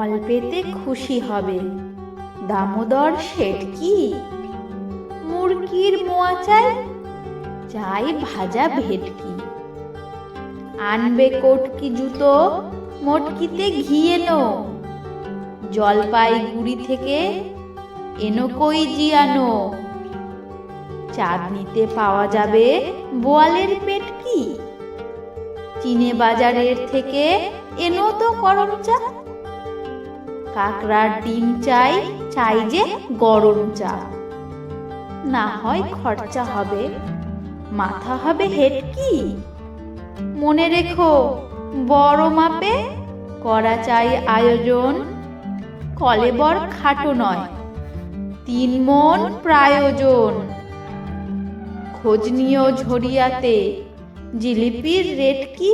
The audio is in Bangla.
অল্পেতে খুশি হবে। দামোদর শেঠ কি? মুরগির মোয়া চাই চাই ভাজা ভেটকি। আনবে কোটকি জুতো, মটকিতে ঘি এনো। জলপাইগুড়ি থেকে এনো কই জিয়ানো চাঁদনিতে পাওয়া যাবে বোয়ালের পেটকি। চিনে বাজারের থেকে এনো তো গরম চা কাকড়ার ডিম চাই চাই যে গরম চা। না হয় খরচা হবে। মাথা হবে হেটকি মনে রেখো, বড় মাপে করা চাই আয়োজন। কলেবর খাটো নয়, তিন মন প্রায়োজন। খোঁজ নিও ঝরিয়াতে, জিলিপির রেট কি?